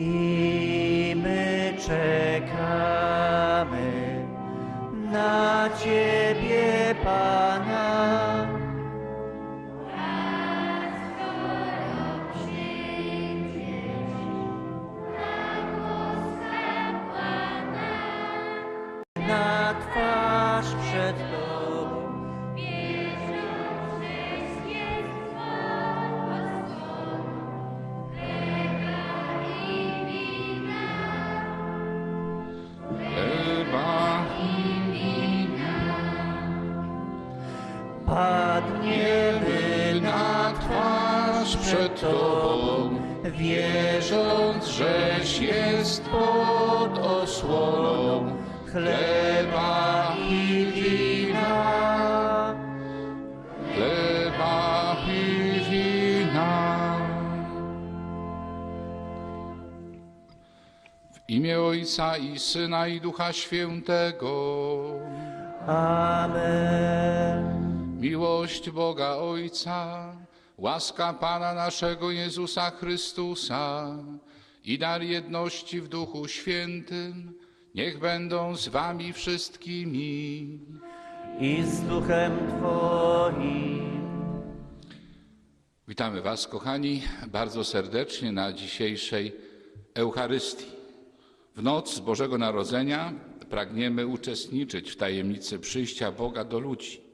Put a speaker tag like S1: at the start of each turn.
S1: I my czekamy na Ciebie, Pana. Padniemy
S2: na twarz przed Tobą, wierząc, żeś jest pod osłoną chleba i wina, chleba i wina. W imię Ojca i Syna i Ducha Świętego.
S1: Amen.
S2: Miłość Boga Ojca, łaska Pana naszego Jezusa Chrystusa i dar jedności w Duchu Świętym, niech będą z Wami wszystkimi.
S1: I z duchem Twoim.
S2: Witamy Was, kochani, bardzo serdecznie na dzisiejszej Eucharystii. W noc Bożego Narodzenia pragniemy uczestniczyć w tajemnicy przyjścia Boga do ludzi.